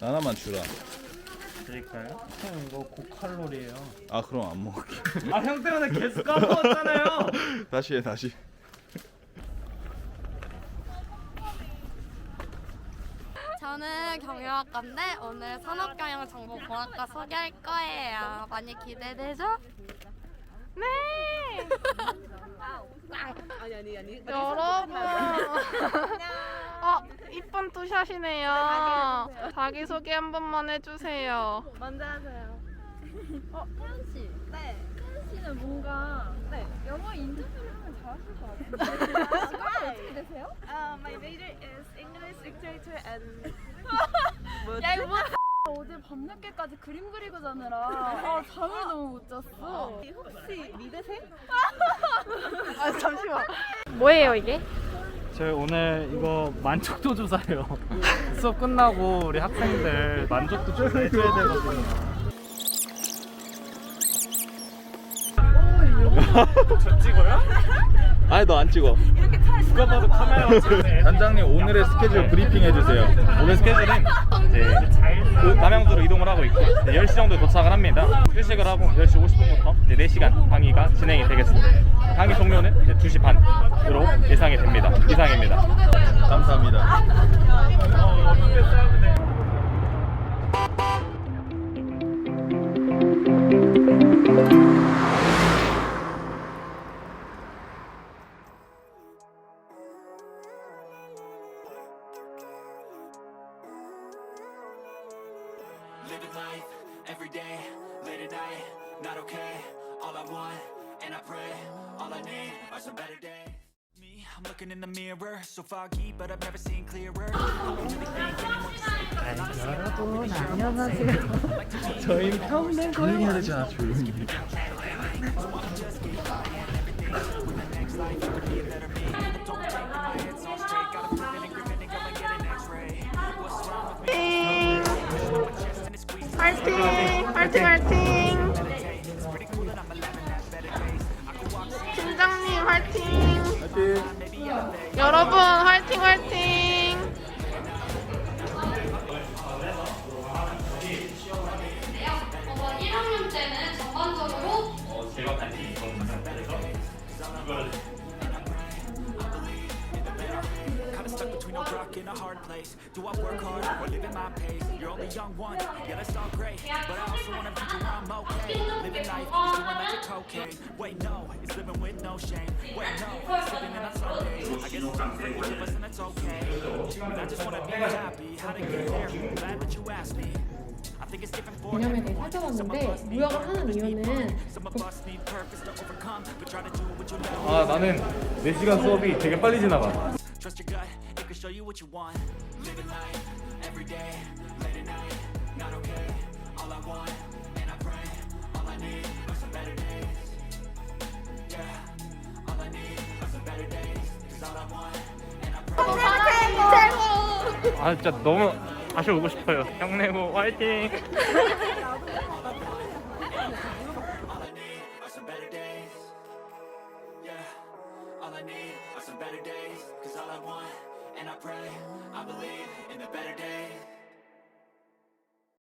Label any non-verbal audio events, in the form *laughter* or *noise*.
아, 하나만 주라. 드릴까요? 형 이거 고칼로리예요. 아 그럼 안 먹을게. 아 형 때문에 개수 까먹었잖아요. *laughs* 다시 해 다시. 저는 경영학과인데 오늘 산업경영정보공학과 소개할 거예요. 많이 기대되죠? 네. 여러분. 어 이쁜 투샷이네요. 자기 소개 한 번만 해주세요. 먼저 하세요. 어, 태연 씨. 네. 태연 씨는 뭔가 네. 영어 인터뷰를 하면 잘하실 것 같아요. *laughs* 직업이 어떻게 되세요? Uh, my major is English literature and 야 이거 뭐? *laughs* 어제 밤늦게까지 그림 그리고 자느라 아, 잠을 너무 못 잤어. 혹시 믿으세요? *laughs* 아 잠시만. 뭐예요 이게? 저희 오늘 이거 만족도 조사예요. *laughs* 수업 끝나고 우리 학생들 만족도 조사 해줘야 되거든요. 저 찍어요? 아니 너 안 찍어. 누가 봐도 카메라만 찍네. 단장님 오늘의 스케줄 브리핑 해주세요. 오늘 스케줄은 이제 그 남양주로 이동을 하고 있고 이제 10시 정도에 도착을 합니다. 휴식을 하고 10시 50분부터 이제 4시간 강의가 진행이 되겠습니다. 강의 종료는 이제 2시 반으로 예상이 됩니다. 이상입니다. Living life every day, late at night, not okay. All I want, and I pray, all I need are some better days. Me, I'm looking in the mirror, so foggy, but I've never seen clearer. I don't really think anyone can say 여러분 안녕하세요. 저희 평생 조용히 해야 되잖아 조용히. 화이팅! 화이팅! 화이팅! 팀장님 화이팅! 여러분 화이팅 화이팅! 어, 1학년 때는 전반적으로 Kinda stuck between a rock and a hard place. Do I work hard or live at my pace? You're only young one, yeah, that's all great. But I also want a future where I'm okay. Living life is doing like a cocaine. Wait, no, it's living with no shame. Wait, no, it's living in on Sundays. I guess it's time for each of us, and that's okay. But I just wanna be happy. How to get there? Glad that you asked me. I think it's different for 개념에 대해 살펴봤는데 무역을 하는 이유는 Some of us need purpose to overcome, but try to do what you know. 아 나는 4시간 수업이 되게 빨리 지나가. Show you what you want. Living life every day, late at night, not okay. All I want, and I pray, all I need are some better days. Yeah, all I need are some better days. Cause all I want, and I pray. 아 진짜 너무 다시 오고 싶어요. 형내고 화이팅. All I need are some better days. Yeah, all I need are some better days. Cause all I want, and I pray. I believe in the better day.